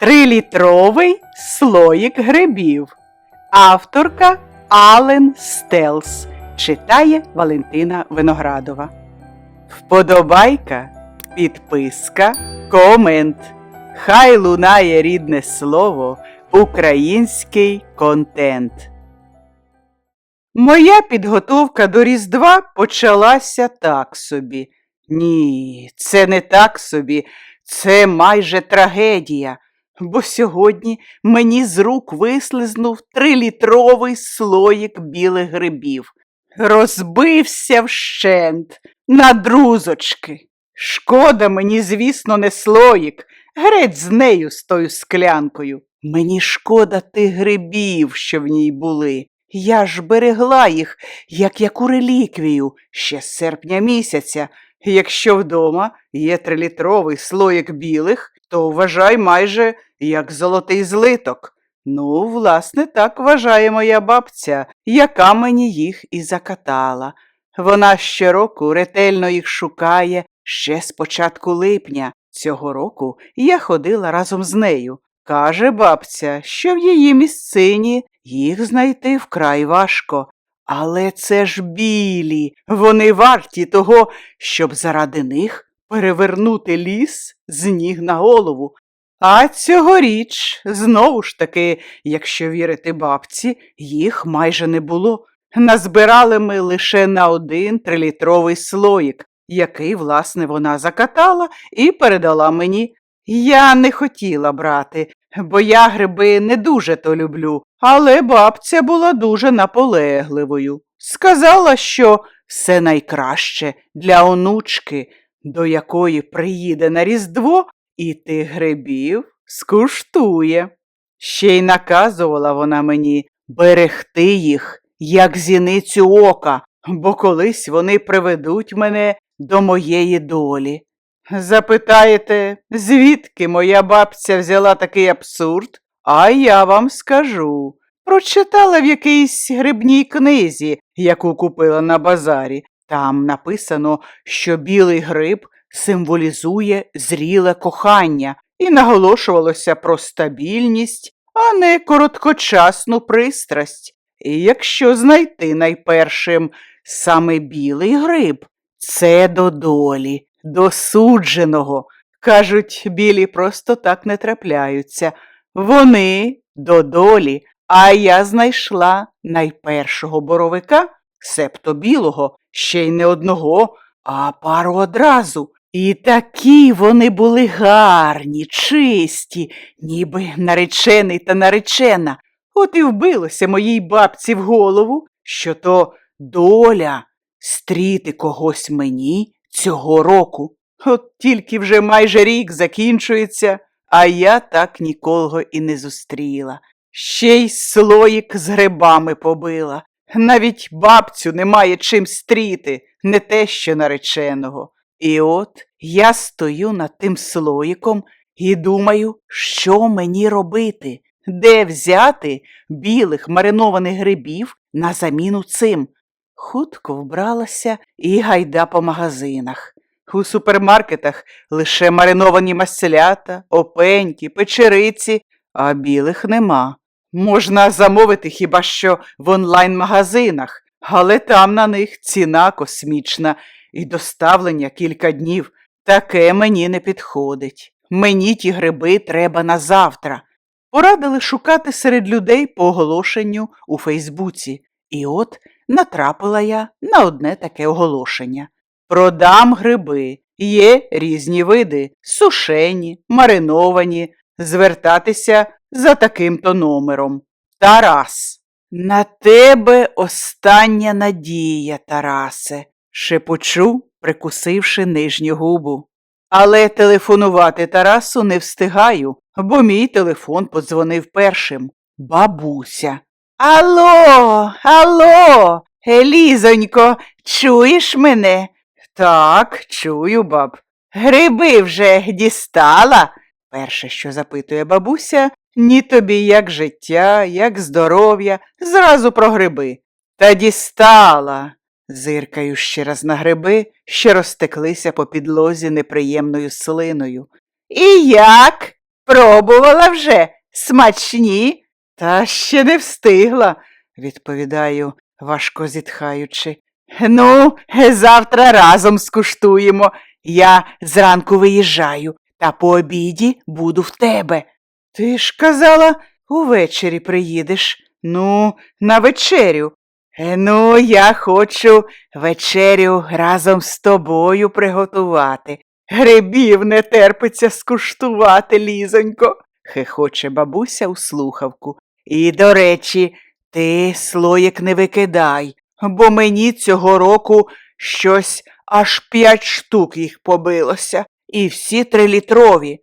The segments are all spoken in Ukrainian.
Трилітровий слоїк грибів. Авторка Ален Стелс. Читає Валентина Виноградова. Вподобайка, підписка, комент. Хай лунає рідне слово, український контент. Моя підготовка до Різдва почалася так собі. Ні, це не так собі, це майже трагедія, бо сьогодні мені з рук вислизнув трилітровий слоїк білих грибів. Розбився вщент на друзочки. Шкода мені, звісно, не слоїк, греть з нею з тою склянкою. Мені шкода тих грибів, що в ній були. Я ж берегла їх, як яку реліквію, ще з серпня місяця. Якщо вдома є трилітровий слоїк білих, то вважай майже як золотий злиток. Ну, власне, так вважає моя бабця, яка мені їх і закатала. Вона щороку ретельно їх шукає ще з початку липня. Цього року я ходила разом з нею. Каже бабця, що в її місцині їх знайти вкрай важко. Але це ж білі, вони варті того, щоб заради них перевернути ліс з ніг на голову. А цьогоріч, знову ж таки, якщо вірити бабці, їх майже не було. Назбирали ми лише на один трилітровий слоїк, який, власне, вона закатала і передала мені. Я не хотіла брати, бо я гриби не дуже то люблю, але бабця була дуже наполегливою. Сказала, що все найкраще для онучки, до якої приїде на Різдво, і тих грибів скуштує. Ще й наказувала вона мені берегти їх, як зіницю ока, бо колись вони приведуть мене до моєї долі. Запитаєте, звідки моя бабця взяла такий абсурд? А я вам скажу. Прочитала в якійсь грибній книзі, яку купила на базарі. Там написано, що білий гриб символізує зріле кохання і наголошувалося про стабільність, а не короткочасну пристрасть. І якщо знайти найпершим саме білий гриб, це до долі, до судженого. Кажуть, білі просто так не трапляються. Вони до долі, а я знайшла найпершого боровика, септо білого, ще й не одного, а пару одразу. І такі вони були гарні, чисті, ніби наречений та наречена. От і вбилося моїй бабці в голову, що то доля стріти когось мені цього року. От тільки вже майже рік закінчується, а я так нікого і не зустріла. Ще й слоїк з грибами побила. Навіть бабцю немає чим стріти, не те що нареченого. І от я стою над тим слоїком і думаю, що мені робити, де взяти білих маринованих грибів на заміну цим. Хутко вбралася і гайда по магазинах. У супермаркетах лише мариновані маслята, опеньки, печериці, а білих нема. Можна замовити хіба що в онлайн-магазинах, але там на них ціна космічна і доставлення кілька днів. Таке мені не підходить. Мені ті гриби треба на завтра. Порадили шукати серед людей по оголошенню у Фейсбуці. І от натрапила я на одне таке оголошення. Продам гриби. Є різні види сушені, мариновані, звертатися за таким-то номером. Тарас. На тебе остання надія, Тарасе, шепочу, прикусивши нижню губу. Але телефонувати Тарасу не встигаю, бо мій телефон подзвонив першим. Бабуся. Алло, алло, Елізонько, чуєш мене? Так, чую, баб. Гриби вже дістала? Перше, що запитує бабуся, ні тобі як життя, як здоров'я, зразу про гриби. Та дістала. Зиркаю ще раз на гриби, що розтеклися по підлозі неприємною слиною. І як? Пробувала вже смачні? Та ще не встигла, відповідаю, важко зітхаючи. Ну, завтра разом скуштуємо. Я зранку виїжджаю, та по обіді буду в тебе. Ти ж казала, увечері приїдеш. Ну, на вечерю. Е, Ну, я хочу вечерю разом з тобою приготувати. Грибів не терпиться скуштувати, лізонько, хихоче бабуся у слухавку. І, до речі, ти слоїк не викидай, бо мені цього року щось аж п'ять штук їх побилося, і всі трилітрові.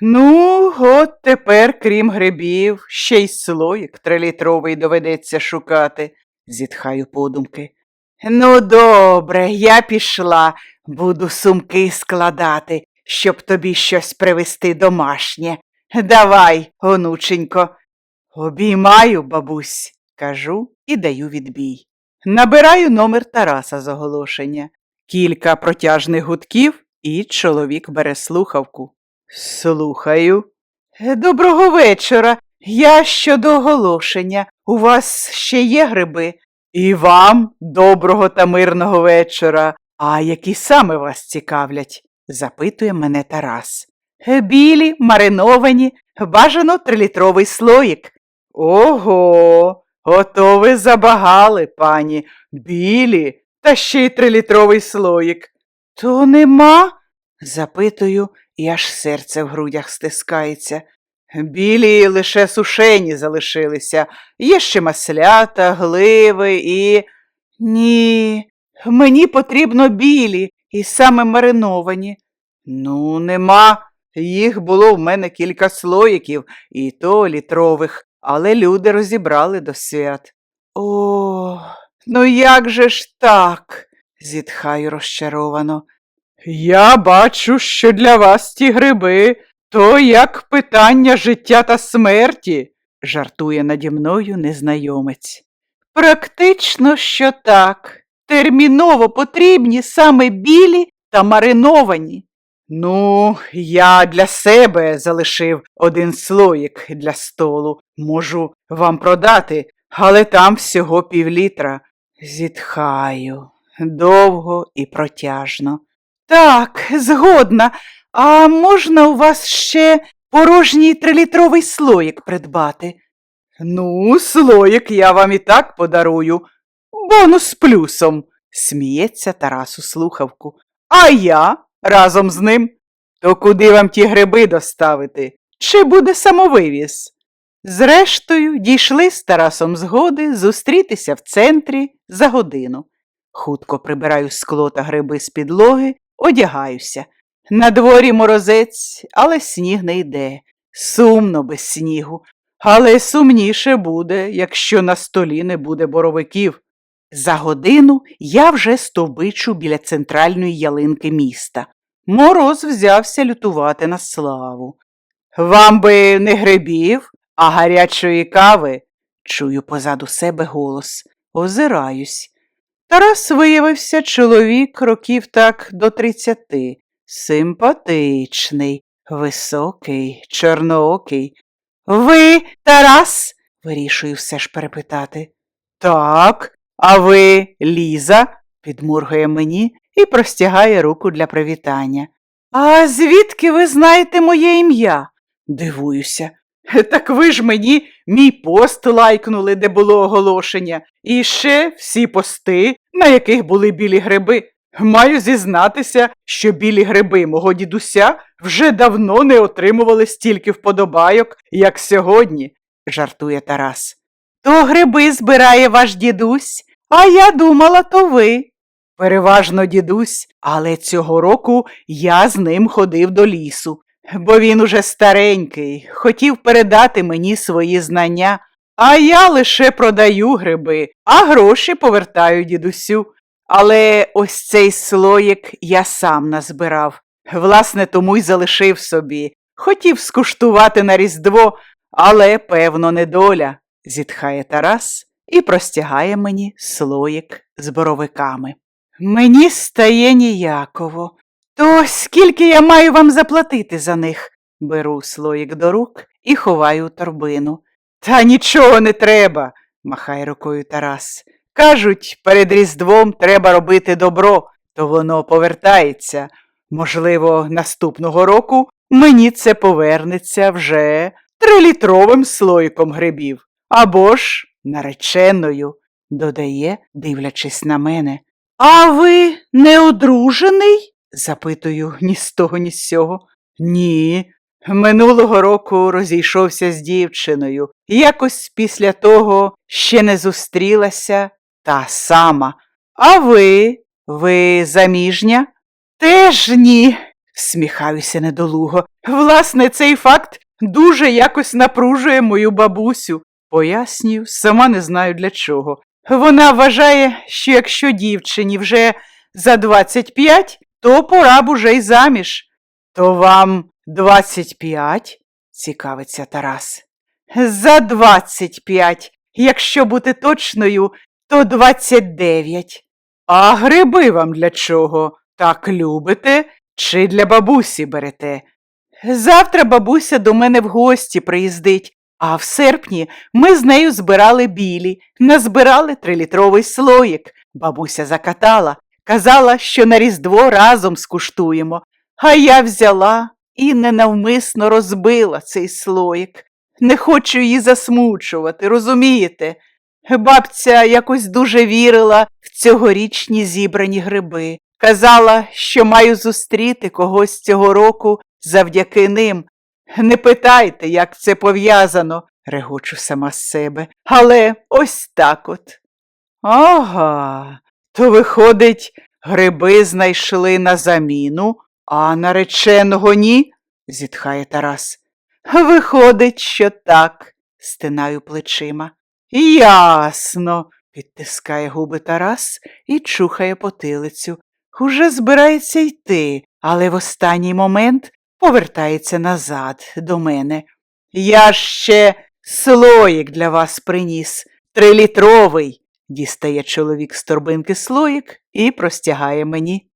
Ну, от тепер, крім грибів, ще й слоїк трилітровий доведеться шукати, зітхаю подумки. Ну, добре, я пішла, буду сумки складати, щоб тобі щось привезти домашнє. Давай, онученько. Обіймаю, бабусь, кажу і даю відбій. Набираю номер Тараса з оголошення. Кілька протяжних гудків, і чоловік бере слухавку. Слухаю. «Е, Доброго вечора. Я щодо оголошення. У вас ще є гриби? І вам доброго та мирного вечора. А які саме вас цікавлять? запитує мене Тарас. «Е, Білі, мариновані, бажано трилітровий слоїк. Ого, ото ви забагали, пані. Білі, та ще й трилітровий слоїк. То нема? запитую, і аж серце в грудях стискається. Білі лише сушені залишилися, є ще маслята, гливи і. Ні, мені потрібно білі і саме мариновані. Ну, нема. Їх було в мене кілька слоїків, і то літрових, але люди розібрали до свят. О, ну як же ж так? зітхаю розчаровано. Я бачу, що для вас ті гриби то як питання життя та смерті, жартує наді мною незнайомець. Практично, що так. Терміново потрібні саме білі та мариновані. Ну, я для себе залишив один слоїк для столу. Можу вам продати, але там всього півлітра. Зітхаю довго і протяжно. Так, згодна. А можна у вас ще порожній трилітровий слоїк придбати? Ну, слоїк я вам і так подарую. Бонус плюсом, сміється Тарас у слухавку. А я разом з ним. То куди вам ті гриби доставити? Чи буде самовивіз? Зрештою, дійшли з Тарасом згоди зустрітися в центрі за годину. Хутко прибираю скло та гриби з підлоги, одягаюся. На дворі морозець, але сніг не йде. Сумно без снігу, але сумніше буде, якщо на столі не буде боровиків. За годину я вже стовбичу біля центральної ялинки міста. Мороз взявся лютувати на славу. Вам би не грибів, а гарячої кави, чую позаду себе голос, озираюсь. Тарас виявився чоловік років так до тридцяти, симпатичний, високий, чорноокий. Ви, Тарас? вирішую все ж перепитати. Так, а ви Ліза? підмургує мені і простягає руку для привітання. А звідки ви знаєте моє ім'я? Дивуюся. Так ви ж мені мій пост лайкнули, де було оголошення, і ще всі пости, на яких були білі гриби. Маю зізнатися, що білі гриби мого дідуся вже давно не отримували стільки вподобайок, як сьогодні, жартує Тарас. То гриби збирає ваш дідусь, а я думала, то ви. Переважно дідусь, але цього року я з ним ходив до лісу, бо він уже старенький, хотів передати мені свої знання, а я лише продаю гриби, а гроші повертаю дідусю. Але ось цей слоїк я сам назбирав. Власне, тому й залишив собі. Хотів скуштувати на Різдво, але, певно, недоля, зітхає Тарас і простягає мені слоїк з боровиками. Мені стає ніяково. То скільки я маю вам заплатити за них? Беру слоїк до рук і ховаю торбину. Та нічого не треба, махає рукою Тарас. Кажуть, перед Різдвом треба робити добро, то воно повертається. Можливо, наступного року мені це повернеться вже трилітровим слоїком грибів. Або ж нареченою, додає, дивлячись на мене. А ви не одружений? Запитую ні з того, ні з сього. Ні. Минулого року розійшовся з дівчиною. Якось після того ще не зустрілася та сама. А ви? Ви заміжня? Теж ні, сміхаюся недолуго. Власне, цей факт дуже якось напружує мою бабусю. Пояснюю, сама не знаю для чого. Вона вважає, що якщо дівчині вже за 25, то пора б уже й заміж. То вам 25? цікавиться Тарас. За 25, якщо бути точною, то 29. А гриби вам для чого? Так любите чи для бабусі берете? Завтра бабуся до мене в гості приїздить, а в серпні ми з нею збирали білі, назбирали трилітровий слоїк. Бабуся закатала, казала, що на Різдво разом скуштуємо, а я взяла і ненавмисно розбила цей слоїк. Не хочу її засмучувати, розумієте? Бабця якось дуже вірила в цьогорічні зібрані гриби. Казала, що маю зустріти когось цього року завдяки ним. Не питайте, як це пов'язано, регочу сама з себе, але ось так от. Ага, то, виходить, гриби знайшли на заміну, а нареченого ні? зітхає Тарас. Виходить, що так, стинаю плечима. Ясно, підтискає губи Тарас і чухає потилицю. Уже збирається йти, але в останній момент повертається назад до мене. Я ще слоїк для вас приніс, трилітровий, дістає чоловік з торбинки слоїк і простягає мені.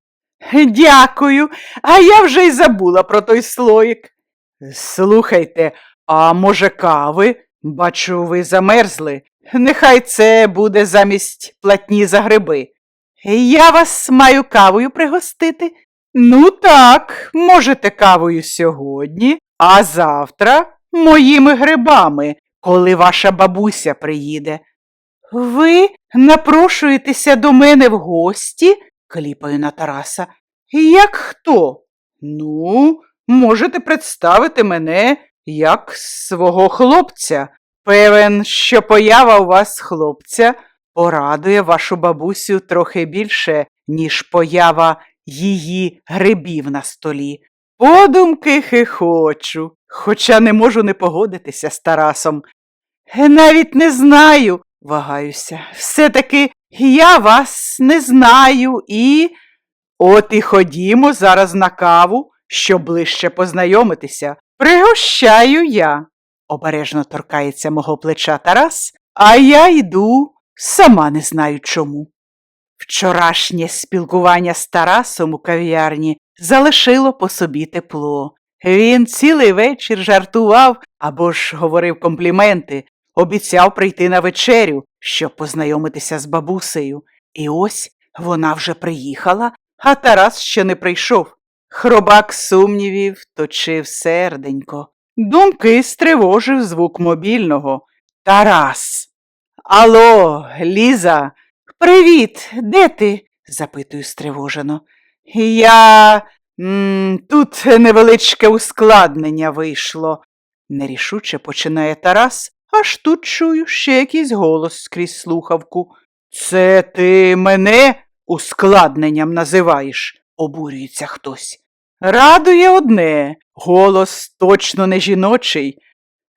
Дякую, а я вже й забула про той слоїк. Слухайте, а може, кави? Бачу, ви замерзли. Нехай це буде замість платні за гриби. Я вас маю кавою пригостити. Ну так, можете кавою сьогодні, а завтра моїми грибами, коли ваша бабуся приїде. Ви напрошуєтеся до мене в гості? кліпаю на Тараса. Як хто? Ну, можете представити мене як свого хлопця. Певен, що поява у вас хлопця порадує вашу бабусю трохи більше, ніж поява її грибів на столі. Подумки хихочу, хоча не можу не погодитися з Тарасом. Навіть не знаю, вагаюся. Все-таки я вас не знаю і. От і ходімо зараз на каву, щоб ближче познайомитися. Пригощаю я. Обережно торкається мого плеча Тарас, а я йду, сама не знаю чому. Вчорашнє спілкування з Тарасом у кав'ярні залишило по собі тепло. Він цілий вечір жартував або ж говорив компліменти, обіцяв прийти на вечерю, щоб познайомитися з бабусею. І ось вона вже приїхала, а Тарас ще не прийшов. Хробак сумнівів точив серденько. Думки стривожив звук мобільного. Тарас. Алло, Ліза, привіт, де ти? запитую стривожено. Я. М, тут невеличке ускладнення вийшло, нерішуче починає Тарас, аж тут чую ще якийсь голос скрізь слухавку. Це ти мене ускладненням називаєш, обурюється хтось. Радує одне, голос точно не жіночий.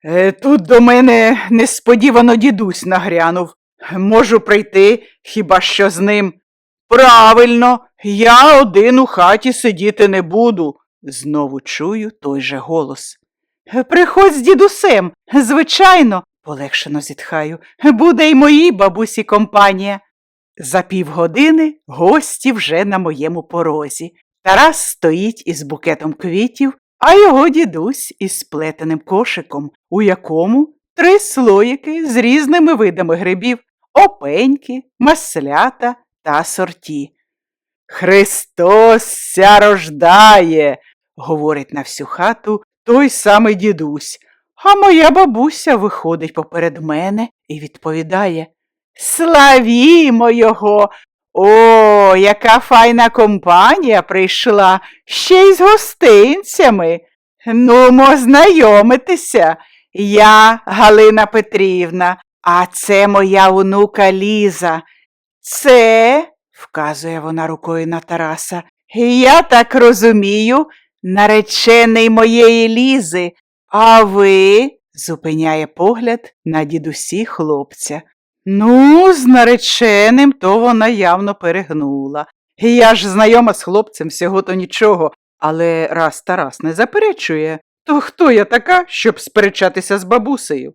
Е, Тут до мене несподівано дідусь нагрянув. Можу прийти, хіба що з ним. Правильно, я один у хаті сидіти не буду. Знову чую той же голос. «Е, Приходь з дідусем, звичайно, полегшено зітхаю. Буде й моїй бабусі компанія. За півгодини гості вже на моєму порозі. Тарас стоїть із букетом квітів а його дідусь із сплетеним кошиком, у якому три слоїки з різними видами грибів, опеньки, маслята та сорті. Христос ся рождає, говорить на всю хату той самий дідусь, а моя бабуся виходить поперед мене і відповідає Славімо його! О, яка файна компанія прийшла, ще й з гостинцями. Нумо знайомитися. Я Галина Петрівна, а це моя онука Ліза. Це, вказує вона рукою на Тараса, я так розумію, наречений моєї Лізи, а ви, зупиняє погляд на дідусі хлопця. Ну, з нареченим то вона явно перегнула. Я ж знайома з хлопцем всього то нічого, але раз Тарас не заперечує, то хто я така, щоб сперечатися з бабусею?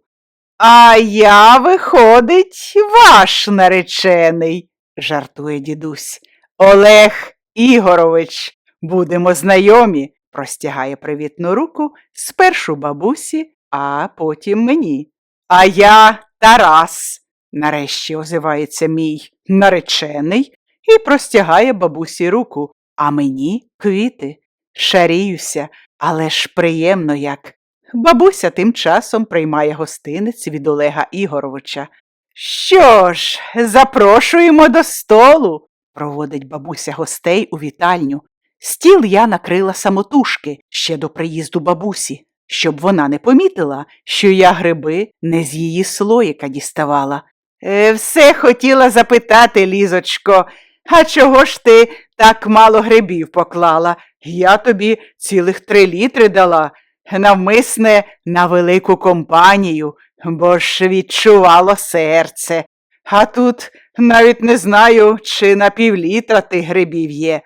А я, виходить, ваш наречений, жартує дідусь. Олег Ігорович, будемо знайомі, простягає привітну руку спершу бабусі, а потім мені. А я Тарас, нарешті озивається мій наречений і простягає бабусі руку, а мені квіти. Шаріюся, але ж приємно як. Бабуся тим часом приймає гостинець від Олега Ігоровича. Що ж, запрошуємо до столу, проводить бабуся гостей у вітальню. Стіл я накрила самотужки ще до приїзду бабусі, щоб вона не помітила, що я гриби не з її слоїка діставала. Е, все хотіла запитати, Лізочко, а чого ж ти так мало грибів поклала? Я тобі цілих три літри дала, навмисне на велику компанію, бо ж відчувало серце. А тут навіть не знаю, чи на півлітра тих грибів є.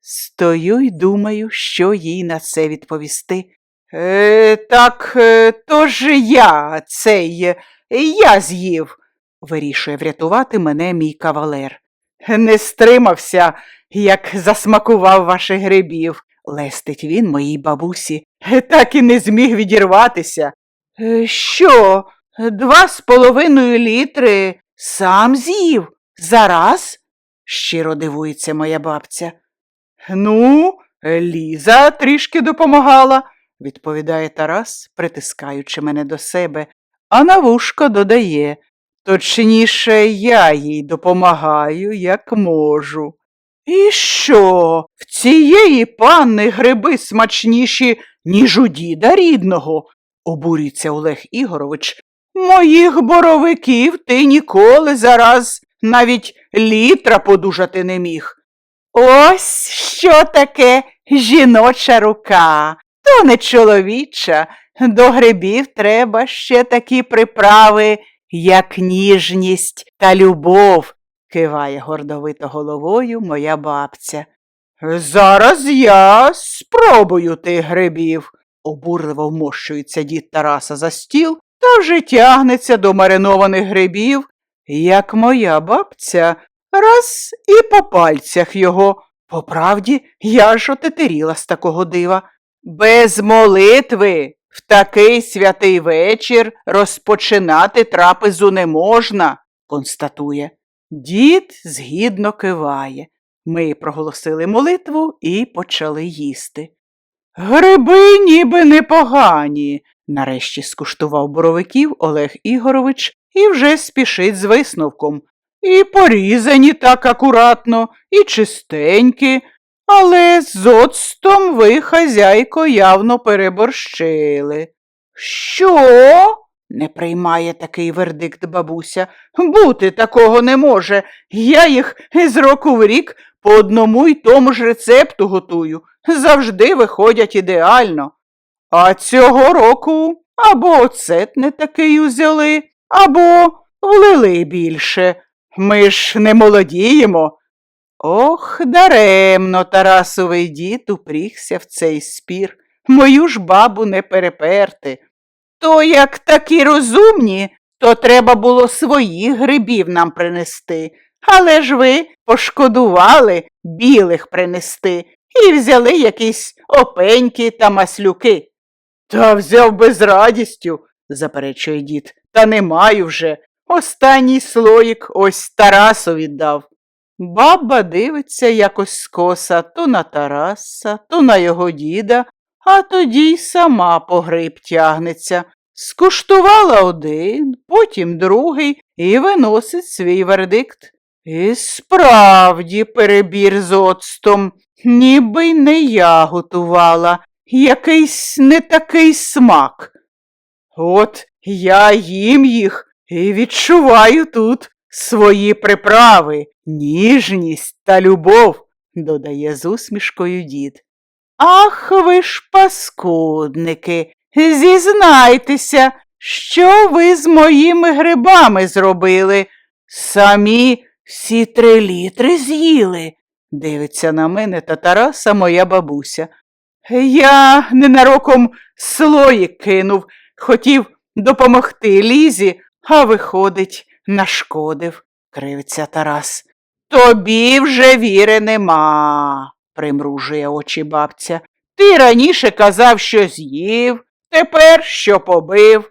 Стою й думаю, що їй на це відповісти. Е, так, е, то ж я цей, е, я з'їв, вирішує врятувати мене мій кавалер. Не стримався, як засмакував ваших грибів, лестить він моїй бабусі, так і не зміг відірватися. «Е, Що, два з половиною літри сам з'їв? Зараз? щиро дивується моя бабця. Ну, Ліза трішки допомагала, відповідає Тарас, притискаючи мене до себе, а на вушко додає. Точніше, я їй допомагаю, як можу. І що? В цієї панни гриби смачніші, ніж у діда рідного, обурюється Олег Ігорович. Моїх боровиків ти ніколи зараз навіть літра подужати не міг. Ось що таке жіноча рука, то не чоловіча. До грибів треба ще такі приправи, як ніжність та любов, киває гордовито головою моя бабця. Зараз я спробую тих грибів, обурливо вмощується дід Тараса за стіл та вже тягнеться до маринованих грибів, як моя бабця, раз і по пальцях його. По правді, я ж отетеріла з такого дива. Без молитви в такий святий вечір розпочинати трапезу не можна, констатує. Дід згідно киває. Ми проголосили молитву і почали їсти. Гриби ніби непогані, нарешті скуштував боровиків Олег Ігорович і вже спішить з висновком. І порізані так акуратно, і чистенькі, але з оцтом ви, хазяйко, явно переборщили. Що? не приймає такий вердикт бабуся. Бути такого не може. Я їх з року в рік по одному й тому ж рецепту готую. Завжди виходять ідеально. А цього року або оцет не такий узяли, або влили більше. Ми ж не молодіємо. Ох, даремно Тарасовий дід упрігся в цей спір. Мою ж бабу не переперти. То як такі розумні, то треба було своїх грибів нам принести. Але ж ви пошкодували білих принести. і взяли якісь опеньки та маслюки. Та взяв би з радістю, заперечує дід, та не маю вже. Останній слоїк ось Тарасу віддав. Баба дивиться якось скоса то на Тараса, то на його діда, а тоді й сама по гриб тягнеться. Скуштувала один, потім другий і виносить свій вердикт. І справді перебір з оцтом, ніби й не я готувала, якийсь не такий смак. От я їм їх і відчуваю тут свої приправи, ніжність та любов, додає з усмішкою дід. Ах ви ж паскудники, зізнайтеся, що ви з моїми грибами зробили? Самі всі три літри з'їли, дивиться на мене та Тараса моя бабуся. Я ненароком слоїк кинув, хотів допомогти Лізі, а виходить, нашкодив, кривиться Тарас. Тобі вже віри нема, примружує очі бабця. Ти раніше казав, що з'їв, тепер що побив.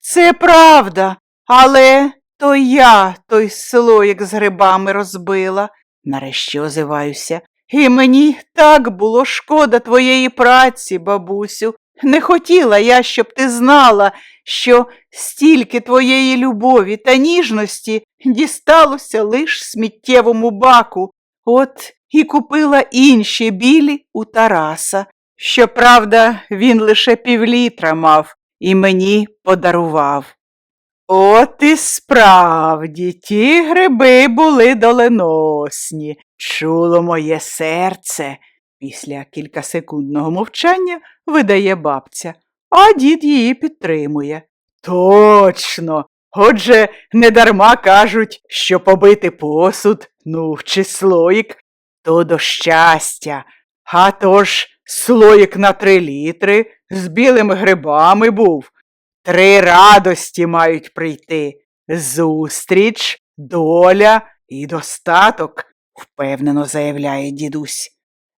Це правда, але то я той слоїк з грибами розбила, нарешті озиваюся. І мені так було шкода твоєї праці, бабусю. Не хотіла я, щоб ти знала, що стільки твоєї любові та ніжності дісталося лиш сміттєвому баку. От і купила інші білі у Тараса. Щоправда, він лише півлітра мав і мені подарував. От і справді ті гриби були доленосні, чуло моє серце. Після кількасекундного мовчання видає бабця, а дід її підтримує. Точно. Отже, недарма кажуть, що побити посуд, ну, чи слоїк, то до щастя. А то ж слоїк на три літри з білими грибами був. Три радості мають прийти зустріч, доля і достаток, впевнено заявляє дідусь.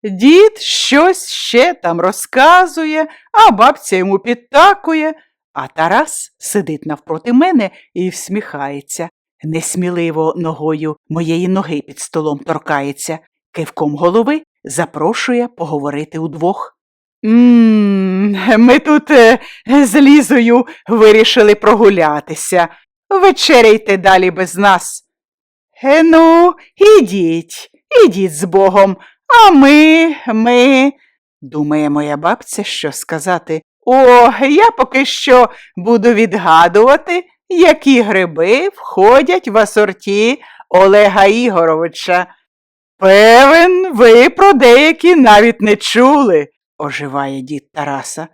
Дід щось ще там розказує, а бабця йому підтакує, а Тарас сидить навпроти мене і всміхається. Несміливо ногою моєї ноги під столом торкається, кивком голови запрошує поговорити удвох. Мм, ми тут е, з Лізою вирішили прогулятися. Вечеряйте далі без нас. Е, ну, ідіть, ідіть з Богом, а ми, ми, думає моя бабця, що сказати. О, я поки що буду відгадувати, які гриби входять в асорті Олега Ігоровича. Певен, ви про деякі навіть не чули, оживає дід Тараса.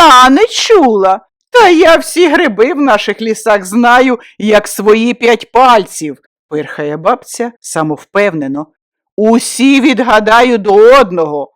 Я не чула. Та я всі гриби в наших лісах знаю, як свої п'ять пальців, пирхає бабця самовпевнено. Усі відгадаю до одного.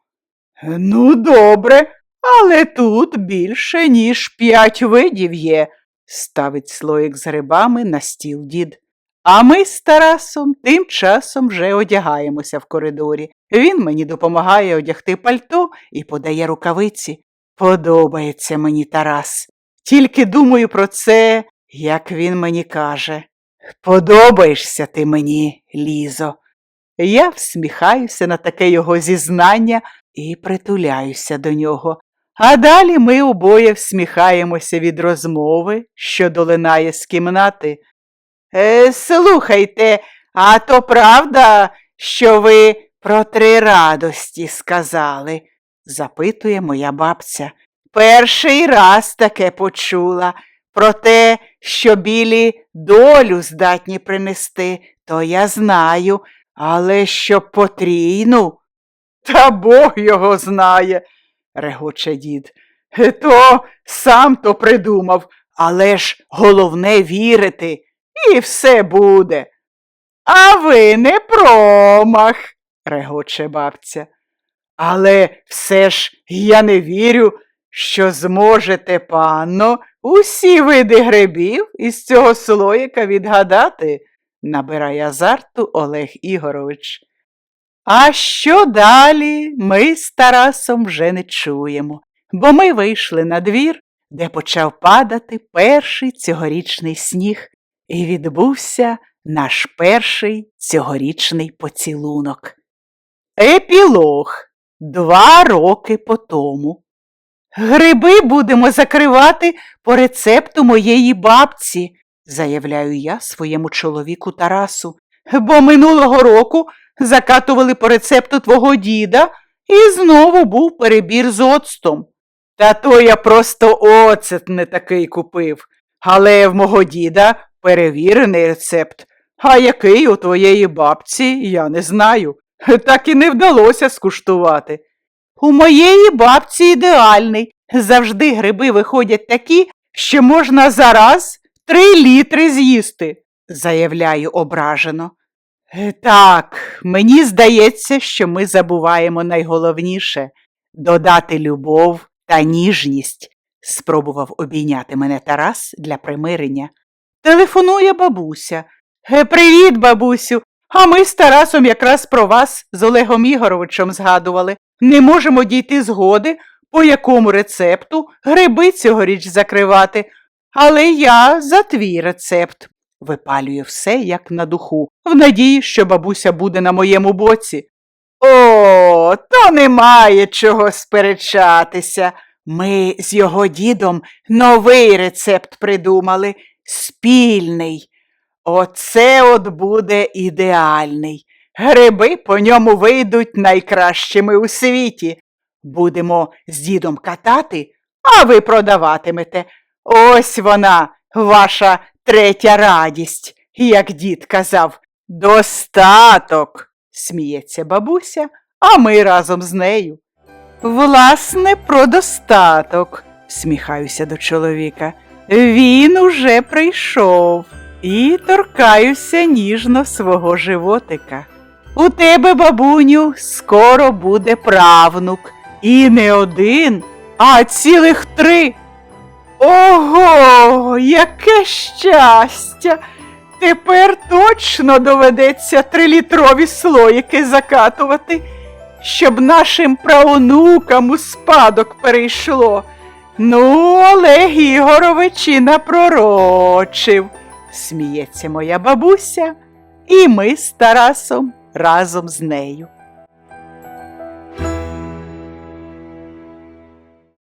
Ну, добре, але тут більше, ніж п'ять видів є, ставить слоїк з грибами на стіл дід. А ми з Тарасом тим часом вже одягаємося в коридорі. Він мені допомагає одягти пальто і подає рукавиці. Подобається мені Тарас. Тільки думаю про це, як він мені каже. Подобаєшся ти мені, Лізо. Я всміхаюся на таке його зізнання і притуляюся до нього. А далі ми обоє всміхаємося від розмови, що долинає з кімнати. Е, слухайте, а то правда, що ви про три радості сказали? запитує моя бабця. Перший раз таке почула. Про те, що білі долю здатні принести, то я знаю, але що потрійну. Та Бог його знає, регоче дід. «Е, То сам то придумав, але ж головне вірити, і все буде. А ви не промах, регоче бабця. Але все ж я не вірю, що зможете, панно, усі види грибів із цього слоїка відгадати, набирає азарту Олег Ігорович. А що далі, ми з Тарасом вже не чуємо, бо ми вийшли на двір, де почав падати перший цьогорічний сніг, і відбувся наш перший цьогорічний поцілунок. Епілог два роки по тому. Гриби будемо закривати по рецепту моєї бабці, заявляю я своєму чоловіку Тарасу, бо минулого року закатували по рецепту твого діда і знову був перебір з оцтом. Та то я просто оцет не такий купив, але в мого діда перевірений рецепт. А який у твоєї бабці, я не знаю. Так і не вдалося скуштувати. У моєї бабці ідеальний. Завжди гриби виходять такі, що можна зараз три літри з'їсти, заявляю ображено. «Е, Так, мені здається, що ми забуваємо найголовніше додати любов та ніжність, спробував обійняти мене Тарас для примирення. Телефонує бабуся. «Е, Привіт, бабусю. А ми з Тарасом якраз про вас з Олегом Ігоровичем згадували. Не можемо дійти згоди, по якому рецепту гриби цьогоріч закривати. Але я за твій рецепт. Випалює все, як на духу, в надії, що бабуся буде на моєму боці. О, то немає чого сперечатися. Ми з його дідом новий рецепт придумали, спільний. Оце от буде ідеальний. Гриби по ньому вийдуть найкращими у світі. Будемо з дідом катати, а ви продаватимете. Ось вона, ваша третя радість, як дід казав, достаток, сміється бабуся, а ми разом з нею. Власне, про достаток, сміхаюся до чоловіка. Він уже прийшов і торкаюся ніжно свого животика. У тебе, бабуню, скоро буде правнук. І не один, а цілих три. Ого, яке щастя! Тепер точно доведеться трилітрові слоїки закатувати, щоб нашим правонукам у спадок перейшло. Ну, Олег Ігорович і напророчив, сміється моя бабуся, і ми з Тарасом разом з нею.